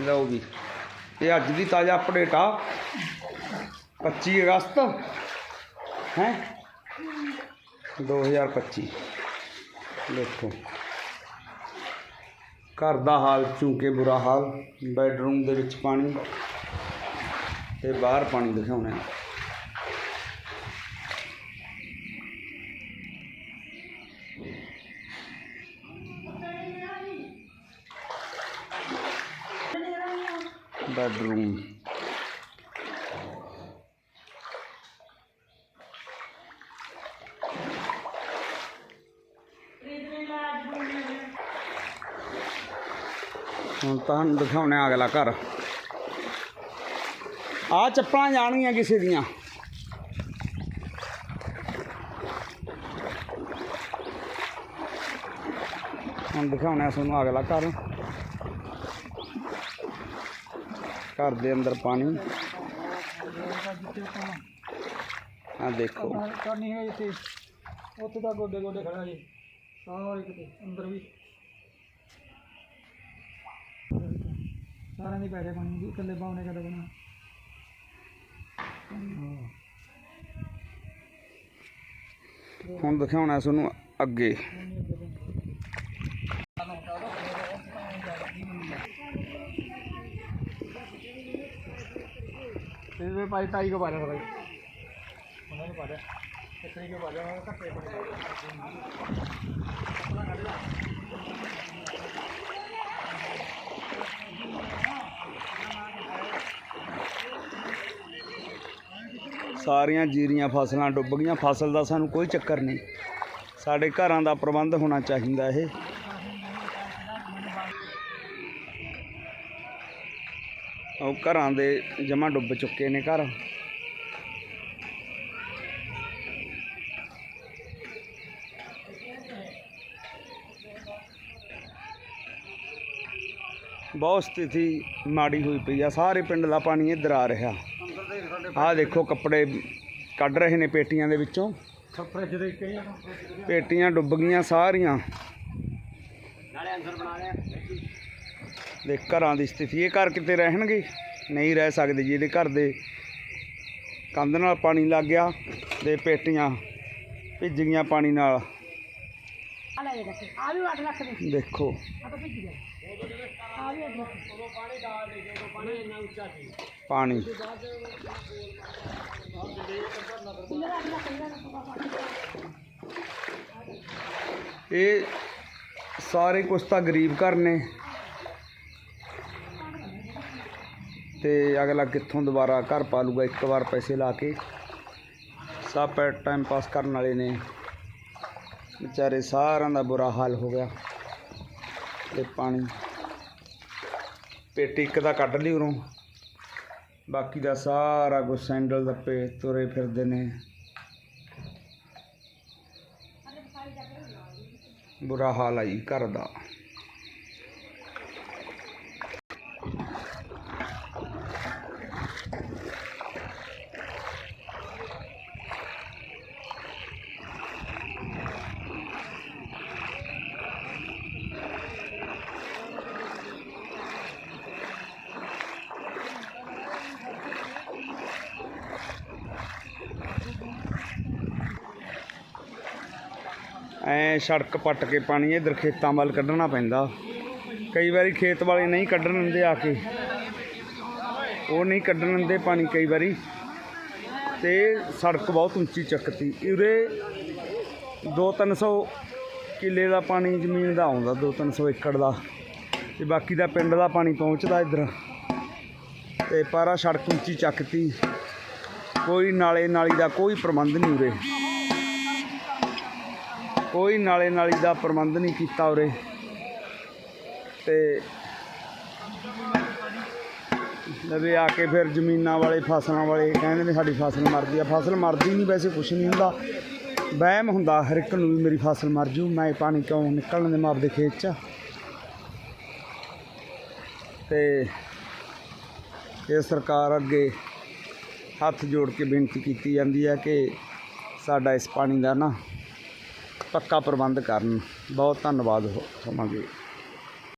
ਲਓ ਵੀ ਇਹ ਅੱਜ ਦੀ ਤਾਜ਼ਾ ਅਪਡੇਟ ਆ। 25 ਅਗਸਤ, ਹੈ? 2025 ਦੇਖੋ। ਘਰ ਦਾ ਹਾਲ, ਚੂੰਕੇ ਬੁਰਾ ਹਾਲ ਬੈਡਰੂਮ ਦੇ ਵਿੱਚ ਪਾਣੀ ਤੇ ਬਾਹਰ ਪਾਣੀ ਦਿਖਾਉਣਾ ਹੈ। ਬੈਡਰੂਮ ਹੁਣ ਤੁਹਾਨੂੰ ਦਿਖਾਉਣੇ ਆ ਅਗਲਾ ਘਰ। ਆ ਚੱਪਲਾਂ ਜਾਣਗੀਆਂ ਕਿਸੇ ਦੀਆਂ। ਹੁਣ ਦਿਖਾਉਣਾ ਤੁਹਾਨੂੰ ਅਗਲਾ ਘਰ। ਘਰ ਦੇ ਅੰਦਰ ਪਾਣੀ। ਆ ਦੇਖੋ। ਕਰਨੀ ਹੈ ਇੱਥੇ। ਉੱਥੇ ਤਾਂ ਗੋਡੇ ਗੋਡੇ ਖੜਾ ਜੀ। ਸਾਰੇ ਕਿਤੇ ਅੰਦਰ ਵੀ। ਸਾਰਿਆਂ ਦੀ ਪੈਸੇ ਪਾਣੀ ਦੀ ਇਕੱਲੇ ਬਾਉਨੇ ਕਦੇ ਬਣਾ। ਹੁਣ ਦਿਖਾਉਣਾ ਤੁਹਾਨੂੰ ਅੱਗੇ। ਤੇ ਵੀ ਭਾਈ ਤਾਈ ਕੋ ਪਾਰਿਆ ਭਾਈ ਉਹਨਾਂ ਨੂੰ ਸਾਰੀਆਂ ਜੀਰੀਆਂ ਫਸਲਾਂ ਡੁੱਬ ਗਈਆਂ। ਫਸਲ ਦਾ ਸਾਨੂੰ ਕੋਈ ਚੱਕਰ ਨਹੀਂ। ਸਾਡੇ ਘਰਾਂ ਦਾ ਪ੍ਰਬੰਧ ਹੋਣਾ ਚਾਹੀਦਾ ਇਹ। ਉਹ ਘਰਾਂ ਦੇ ਜਮਾ ਡੁੱਬ ਚੁੱਕੇ ਨੇ ਘਰ। ਬਹੁਤ ਸਥਿਤੀ ਮਾੜੀ ਹੋਈ ਪਈ ਆ। ਸਾਰੇ ਪਿੰਡ ਦਾ ਪਾਣੀ ਇੱਧਰ ਆ ਰਿਹਾ। ਆਹ ਦੇਖੋ ਕੱਪੜੇ ਕੱਢ ਰਹੇ ਨੇ ਪੇਟੀਆਂ ਦੇ ਵਿੱਚੋਂ। ਪੇਟੀਆਂ ਡੁੱਬ ਗਈਆਂ ਸਾਰੀਆਂ। ਨਾਲੇ ਅੰਦਰ ਬਣਾ ਲਿਆ ਦੇ ਘਰਾਂ ਦੀ ਸਥਿਤੀ ਇਹ ਘਰ ਕਿਤੇ ਰਹਿਣਗੇ? ਨਹੀਂ ਰਹਿ ਸਕਦੇ ਜੀ ਇਹਦੇ ਘਰ ਦੇ ਕੰਧ ਨਾਲ ਪਾਣੀ ਲੱਗ ਗਿਆ ਤੇ ਪੇਟੀਆਂ ਭਿੱਜ ਗਈਆਂ ਪਾਣੀ ਨਾਲ। ਆ ਲੈ ਜਾ ਆ ਵੀ 8 ਲੱਖ ਦੇ। ਦੇਖੋ। ਆ ਤਾਂ ਭਿੱਜ ਗਿਆ। ਆ ਵੀ 8 ਲੱਖ ਉਦੋਂ ਪਾਣੀ ਡਾਲ ਦੇ। ਉਦੋਂ ਪਾਣੀ। ਇੰਨਾ ਉੱਚਾ ਸੀ ਪਾਣੀ ਕਿੰਨਾ 8 ਲੱਖ ਦਾ? ਇਹ ਸਾਰੇ ਕੁਛ ਤਾਂ ਗਰੀਬ ਘਰ ਨੇ। ਤੇ ਅਗਲਾ ਕਿੱਥੋਂ ਦੁਬਾਰਾ ਘਰ ਪਾ ਲੂਗਾ ਇੱਕ ਵਾਰ ਪੈਸੇ ਲਾ ਕੇ ਸਭ ਟਾਈਮ ਪਾਸ ਕਰਨ ਵਾਲੇ ਨੇ। ਵਿਚਾਰੇ ਸਾਰਿਆਂ ਦਾ ਬੁਰਾ ਹਾਲ ਹੋ ਗਿਆ। ਤੇ ਪਾਣੀ ਪੇਟੀ ਇੱਕ ਦਾ ਕੱਢ ਲਈ ਉਰੋਂ। ਬਾਕੀ ਦਾ ਸਾਰਾ ਕੁਝ ਸੈਂਡਲ ਦੱਪੇ ਤੁਰੇ ਫਿਰਦੇ ਨੇ। ਬੁਰਾ ਹਾਲ ਆ ਜੀ ਘਰ ਦਾ। ਐ ਸੜਕ ਪੱਟ ਕੇ ਪਾਣੀ ਇਧਰ ਖੇਤਾਂ ਵੱਲ ਕੱਢਣਾ ਪੈਂਦਾ। ਕਈ ਵਾਰੀ ਖੇਤ ਵਾਲੇ ਨਹੀਂ ਕੱਢਣ ਦਿੰਦੇ ਆ ਕੇ। ਉਹ ਨਹੀਂ ਕੱਢਣ ਦਿੰਦੇ ਪਾਣੀ ਕਈ ਵਾਰੀ। ਤੇ ਸੜਕ ਬਹੁਤ ਉੱਚੀ ਚੱਕਤੀ। ਉਰੇ 2-300 ਕਿੱਲੇ ਦਾ ਪਾਣੀ ਜ਼ਮੀਨ ਦਾ ਆਉਂਦਾ 2-300 ਏਕੜ ਦਾ। ਤੇ ਬਾਕੀ ਦਾ ਪਿੰਡ ਦਾ ਪਾਣੀ ਪਹੁੰਚਦਾ ਇੱਧਰ। ਤੇ ਪਾਰਾ ਸੜਕ ਉੱਚੀ ਚੱਕਤੀ। ਕੋਈ ਨਾਲੇ ਨਾਲੀ ਦਾ ਕੋਈ ਪ੍ਰਬੰਧ ਨਹੀਂ ਉਰੇ। ਕੋਈ ਨਾਲੇ ਨਾਲੀ ਦਾ ਪ੍ਰਬੰਧ ਨਹੀਂ ਕੀਤਾ ਉਰੇ। ਤੇ ਲਵੇ ਆ ਕੇ ਫਿਰ ਜ਼ਮੀਨਾਂ ਵਾਲੇ, ਫਸਲਾਂ ਵਾਲੇ ਕਹਿੰਦੇ ਨੇ ਸਾਡੀ ਫਸਲ ਮਰਦੀ ਆ। ਫਸਲ ਮਰਦੀ ਨਹੀਂ, ਵੈਸੇ ਕੁਝ ਨਹੀਂ ਹੁੰਦਾ। ਵਹਿਮ ਹੁੰਦਾ, ਹਰ ਇੱਕ ਨੂੰ ਵੀ ਮੇਰੀ ਫਸਲ ਮਰ ਜੂ, ਮੈਂ ਪਾਣੀ ਕਿਉਂ ਨਿਕਲਣ ਦੇ ਮਾਪ ਦੇ ਖੇਤ 'ਚ? ਤੇ ਇਹ ਸਰਕਾਰ ਅੱਗੇ ਹੱਥ ਜੋੜ ਕੇ ਬੇਨਤੀ ਕੀਤੀ ਜਾਂਦੀ ਹੈ ਕਿ ਸਾਡਾ ਇਸ ਪਾਣੀ ਦਾ ਨਾ ਪੱਕਾ ਪ੍ਰਬੰਧ ਕਰਨ। ਬਹੁਤ ਧੰਨਵਾਦ ਹੋ- ਹੋਵਾਂਗੇ